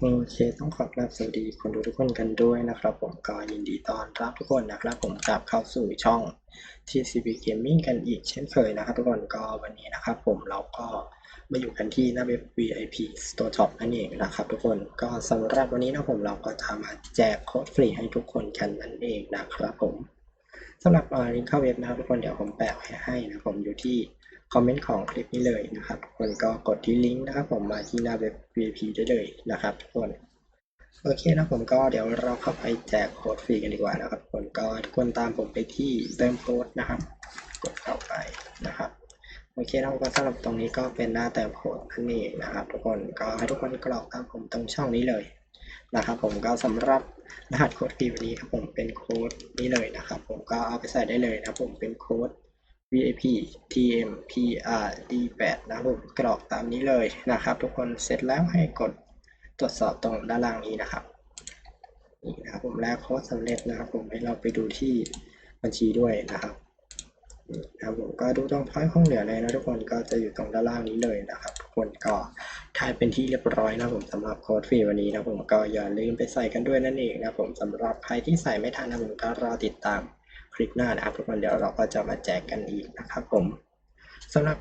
โอเคต้องขอกราบสวัสดีคนดูทุกคนกันด้วยนะครับ ผมก็ยินดีต้อนรับทุกคนนะครับผมกลับเข้าสู่ช่อง TCB Gaming กันอีกเช่นเคยนะครับ ทุกคนก็วันนี้นะครับผมเราก็มาอยู่กันที่หน้าเว็บ VIP Store Shop นั่นเองนะครับทุกคนก็สำหรับวันนี้นะผมเราก็จะมาแจกโค้ดฟรีให้ทุกคนกันนั่นเองนะครับผม สำหรับลิงก์เข้าเว็บนะครับทุกคนเดี๋ยวผมแปะไว้ให้นะผมอยู่ที่คอมเมนต์ของคลิปนี้เลยนะครับทุกคนก็กดที่ลิงก์นะครับผมมาที่หน้าเว็บ VIP ได้เลยนะครับทุกคนโอเคนะผมก็เดี๋ยวเราเข้าไปแจกโค้ดฟรีกันดีกว่านะครับทุกคนก็ทุกคนตามผมไปที่เติมโค้ดนะครับ กดเข้าไปนะครับโอเคนะผมก็สำหรับตรงนี้ก็เป็นหน้าเติมโค้ดนั่นเองนะครับ ทุกคนก็ให้ทุกคนกรอกตามผมตรงช่องนี้เลย นะครับผมก็สำหรับรหัสโค้ดฟรีวันนี้ครับผมเป็นโค้ดนี้เลยนะครับ ผมก็เอาไปใส่ได้เลยนะผมเป็นโค้ด VIP TM PR D8 นะครับผมกรอกตามนี้เลยนะครับ ทุกคนเสร็จแล้วให้กดตรวจสอบตรงด้านล่างนี้นะครับนี่นะครับผมแลกโค้ดสำเร็จนะครับ ผมให้เราไปดูที่บัญชีด้วยนะครับ นะครับผมก็ดูตรงพอยต์ของเหลือเลยนะทุกคนก็จะอยู่ตรงด้านล่างนี้เลยนะครับทุกคนก็ทายเป็นที่เรียบร้อยนะผมสำหรับโค้ดฟรีวันนี้นะผมก็อย่าลืมไปใส่กันด้วยนั่นเองนะผมสำหรับใครที่ใส่ไม่ทันนะผมก็รอติดตามคลิปหน้านะครับทุกคนเดี๋ยวเราก็จะมาแจกกันอีกนะครับผมสำหรับ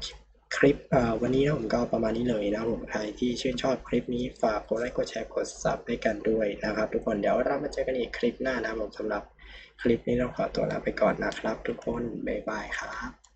คลิปวันนี้นะผมก็ประมาณนี้เลยนะผมใครที่ชื่นชอบคลิปนี้ฝากกดไลค์กดแชร์กดซับให้กันด้วยนะครับ ทุกคนเดี๋ยวเรามาเจอกันอีกคลิปหน้านะผมสำหรับคลิปนี้เราขอตัวลาไปก่อนนะครับ ทุกคนบ๊ายบายครับ